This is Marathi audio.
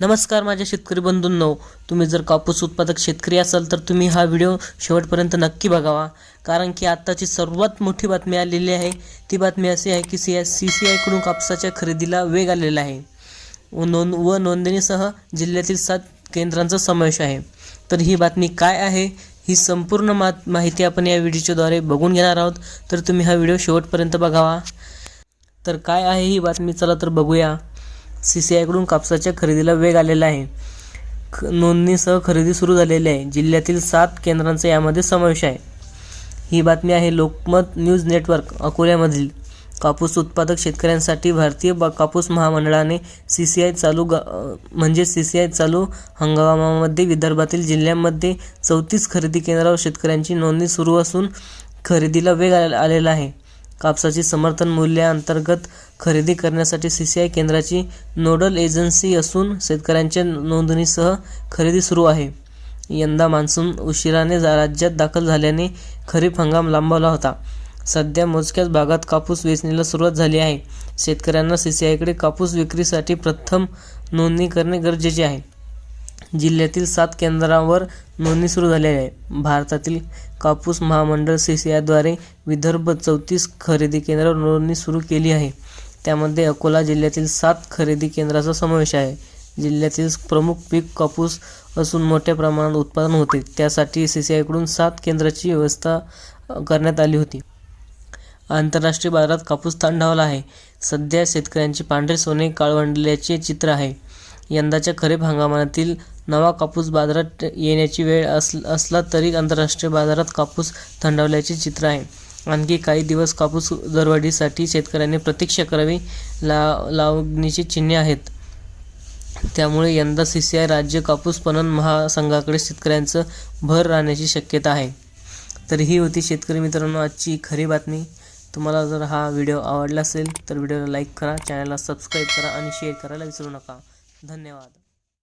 नमस्कार माझ्या शेतकरी बंधूंनो. तुम्ही जर कापूस उत्पादक शेतकरी असाल तर तुम्ही हा व्हिडिओ शेवटपर्यंत नक्की बघावा. कारण की आत्ताची सर्वात मोठी बातमी आलेली आहे. ती बातमी अशी आहे की सी सी सी आयकडून कापसाच्या खरेदीला वेग आलेला आहे. व नोंद व नोंदणीसह जिल्ह्यातील सात केंद्रांचा समावेश आहे. तर ही बातमी काय आहे? ही संपूर्ण मा माहिती आपण या व्हिडिओच्याद्वारे बघून घेणार आहोत. तर तुम्ही हा व्हिडिओ शेवटपर्यंत बघावा. तर काय आहे ही बातमी? चला तर बघूया. सी सी आयकडून कापसाच्या खरेदीला वेग आलेला आहे. ख नोंदणीसह खरेदी सुरू झालेली आहे. जिल्ह्यातील सात केंद्रांचा यामध्ये समावेश आहे. ही बातमी आहे लोकमत न्यूज नेटवर्क अकोल्यामधील. कापूस उत्पादक शेतकऱ्यांसाठी भारतीय बा कापूस महामंडळाने सी सी आय चालू गा म्हणजे सी सी आय चालू हंगामामध्ये विदर्भातील जिल्ह्यांमध्ये चौतीस खरेदी केंद्रावर शेतकऱ्यांची नोंदणी सुरू असून खरेदीला वेग आलेला आहे. कापसाची समर्थन मूल्याअंतर्गत खरेदी करण्यासाठी सी सी आय केंद्राची नोडल एजन्सी असून शेतकऱ्यांच्या नोंदणीसह खरेदी सुरू आहे. यंदा मान्सून उशिराने जा- राज्यात दाखल झाल्याने खरीप हंगाम लांबवला होता. सध्या मोजक्याच भागात कापूस वेचणीला सुरुवात झाली आहे. शेतकऱ्यांना सी सी आयकडे कापूस विक्रीसाठी प्रथम नोंदणी करणे गरजेचे आहे. जिल्ह्यातील सात केंद्रांवर नोंदणी सुरू झालेली आहे. भारतातील कापूस महामंडळ सी सी आयद्वारे विदर्भ चौतीस खरेदी केंद्रावर नोंदणी सुरू केली आहे. त्यामध्ये अकोला जिल्ह्यातील सात खरेदी केंद्राचा समावेश आहे. जिल्ह्यातील प्रमुख पीक कापूस असून मोठ्या प्रमाणात उत्पादन होते. त्यासाठी सी सी आयकडून सात केंद्राची व्यवस्था करण्यात आली होती. आंतरराष्ट्रीय बाजारात कापूस थंडावला आहे. सध्या शेतकऱ्यांचे पांढरे सोने काळवंडल्याचे चित्र आहे. यंदाच्या खरीप हंगामातील नवा कापूस बाजारात येण्याची वेळ अस असला तरी आंतरराष्ट्रीय बाजारात कापूस थंडावल्याचे चित्र आहे. आणखी काही दिवस कापूस दरवाढीसाठी शेतकऱ्यांनी प्रतीक्षा करावी ला लावणीची चिन्हे आहेत. त्यामुळे यंदा सी सी आय राज्य कापूस पणन महासंघाकडे शेतकऱ्यांचं भर राहण्याची शक्यता आहे. तर ही होती शेतकरी मित्रांनो आजची खरी बातमी. तुम्हाला जर हा व्हिडिओ आवडला असेल तर व्हिडिओला लाईक करा चॅनलला सबस्क्राईब करा आणि शेअर करायला विसरू नका. धन्यवाद.